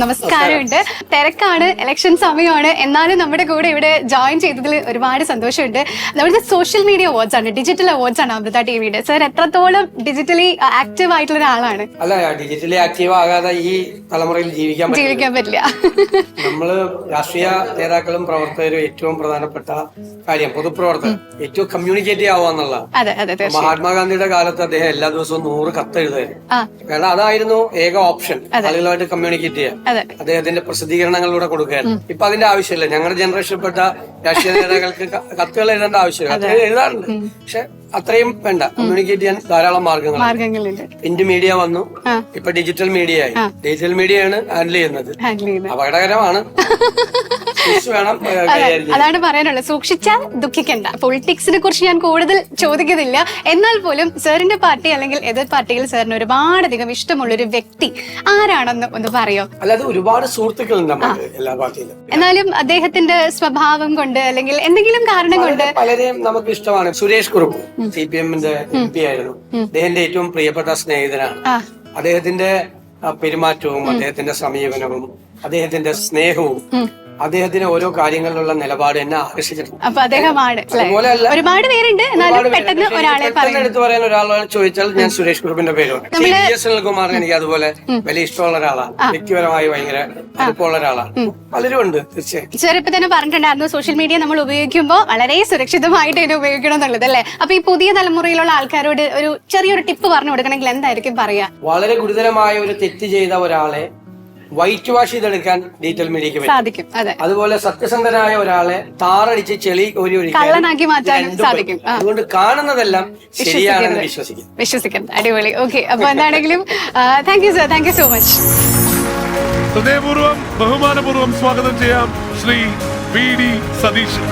നമസ്കാരമുണ്ട്. തിരക്കാണ് ഇലക്ഷൻ സമയമാണ്. എന്നാലും നമ്മുടെ കൂടെ ഇവിടെ ജോയിൻ ചെയ്തതിൽ ഒരുപാട് സന്തോഷമുണ്ട്. നമ്മുടെ സോഷ്യൽ മീഡിയ അവാർഡ്സ് ആണ് ഡിജിറ്റൽ അവാർഡ്സ് ആണ് അമൃത ടി വിയുടെ സർ എത്രത്തോളം ഡിജിറ്റലി ആക്റ്റീവ് ആയിട്ടുള്ള ഒരാളാണ്? അല്ല ഡിജിറ്റലി ആക്റ്റീവ് ആകാതെ ഈ തലമുറയിൽ ജീവിക്കാൻ ജീവിക്കാൻ പറ്റില്ല. നമ്മൾ രാഷ്ട്രീയ നേതാക്കളും പ്രവർത്തകരും ഏറ്റവും പ്രധാനപ്പെട്ട കാര്യം പൊതുപ്രവർത്തകർ. ഏറ്റവും കമ്മ്യൂണിക്കേറ്റ് അതെ മഹാത്മാഗാന്ധിയുടെ കാലത്ത് അദ്ദേഹം എല്ലാ ദിവസവും നൂറ് കത്ത് എഴുതായിരുന്നു കാരണം അതായിരുന്നു ഏക ഓപ്ഷൻ ആളുകളുമായിട്ട് കമ്മ്യൂണിക്കേറ്റ് ചെയ്യാൻ അതെ. അദ്ദേഹത്തിന്റെ പ്രസിദ്ധീകരണങ്ങളിലൂടെ കൊടുക്കുകയാണ് ഇപ്പൊ അതിന്റെ ആവശ്യമില്ല. ഞങ്ങളുടെ ജനറേഷനിൽപ്പെട്ട രാഷ്ട്രീയ നേതാക്കൾക്ക് കത്തുകൾ എഴുതേണ്ട ആവശ്യമില്ല. എഴുതാറുണ്ട്. പക്ഷെ അത്രയും വേണ്ട. കമ്മ്യൂണിക്കേറ്റ് ചെയ്യാൻ ധാരാളം മാർഗങ്ങൾ മാർഗങ്ങളുണ്ട്. പ്രിന്റ് മീഡിയ വന്നു. ഇപ്പൊ ഡിജിറ്റൽ മീഡിയ ആയി. ഡിജിറ്റൽ മീഡിയയാണ് ഹാൻഡിൽ ചെയ്യുന്നത്. ഹാൻഡിൽ ചെയ്യുന്നത്. അപകടകരമാണ്. സൂക്ഷിച്ച് വേണം ഏ, കൈകാര്യം ചെയ്യാൻ. അതാണ് പറയാനുള്ളത്. സൂക്ഷിച്ചാൽ ദുഃഖിക്കണ്ട. പൊളിറ്റിക്സിനെ കുറിച്ച് ഞാൻ കൂടുതൽ ചോദിക്കുന്നില്ല. എന്നാൽ പോലും സാറിന്റെ പാർട്ടി അല്ലെങ്കിൽ എതിർ പാർട്ടിയിൽ സാറിന് ഒരുപാടധികം ഇഷ്ടമുള്ള ഒരു വ്യക്തി ആരാണെന്ന് ഒന്ന് പറയോ? അല്ലാതെ ഒരുപാട് സുഹൃത്തുക്കളുണ്ട് നമുക്ക് എല്ലാ പാർട്ടിയിലും. എന്നാലും അദ്ദേഹത്തിന്റെ സ്വഭാവം കൊണ്ട് അല്ലെങ്കിൽ എന്തെങ്കിലും കാരണം കൊണ്ട് പലരെയും നമുക്ക് ഇഷ്ടമാണ്. സുരേഷ് കുറുപ്പ്. സി പി എമ്മിന്റെ എം പി ആയിരുന്നു. അദ്ദേഹത്തിന്റെ ഏറ്റവും പ്രിയപ്പെട്ട സ്നേഹിതനാണ്. അദ്ദേഹത്തിന്റെ പെരുമാറ്റവും അദ്ദേഹത്തിന്റെ സമീപനവും അദ്ദേഹത്തിന്റെ സ്നേഹവും അദ്ദേഹത്തിന് ഓരോ കാര്യങ്ങളിലുള്ള നിലപാട് എന്നെ ആകർഷിച്ചിട്ടുണ്ട്. അപ്പൊ അദ്ദേഹമാണ് അല്ലെ? അതുപോലെ അല്ല ഒരുപാട് പേരുണ്ട്. എന്നാലും പെട്ടെന്ന് ഒരാളെ എടുത്തു പറയാൻ ഒരാളോട് ചോദിച്ചാൽ ഞാൻ സുരേഷ് കുറുപ്പിന്റെ പേര് പറയും സി വി എനിക്ക് അതുപോലെ വലിയ ഇഷ്ടമുള്ള ഒരാളാണ്. വ്യക്തിപരമായി ഭയങ്കര അടുപ്പമുള്ള ഒരാളാണ്. പലരും ഉണ്ട് തീർച്ചയായും. സാർ ഇപ്പൊ തന്നെ പറഞ്ഞിട്ടുണ്ടായിരുന്നു സോഷ്യൽ മീഡിയ നമ്മൾ ഉപയോഗിക്കുമ്പോൾ വളരെ സുരക്ഷിതമായിട്ട് ഇതിനെ ഉപയോഗിക്കണം എന്നുള്ളത് അല്ലേ? അപ്പൊ ഈ പുതിയ തലമുറയിലുള്ള ആൾക്കാരോട് ഒരു ചെറിയൊരു ടിപ്പ് പറഞ്ഞു കൊടുക്കണമെങ്കിൽ എന്തായിരിക്കും പറയാ? വളരെ ഗുരുതരമായ ഒരു തെറ്റ് ചെയ്ത ഒരാളെ വൈറ്റ് വാഷ് ചെയ്തെടുക്കാൻ ഡീറ്റെയിൽ മീഡിയക്ക് സാധിക്കും. അതെ. അതുപോലെ സത്യസന്ധനായ ഒരാളെ താറടിച്ച് ചെളി ഒരു കള്ളനാക്കി മാറ്റാനും സാധിക്കും. അതുകൊണ്ട് കാണുന്നതെല്ലാം ശരിയാണെന്ന് വിശ്വസിക്കും. വിശ്വസിക്കുന്നത് അടിപൊളി. ഓക്കെ. അപ്പൊ എന്താണെങ്കിലും thank you sir thank you so much ഹൃദയപൂർവം ബഹുമാനപൂർവം സ്വാഗതം ചെയ്യാം ശ്രീ വി ഡി സതീശൻ.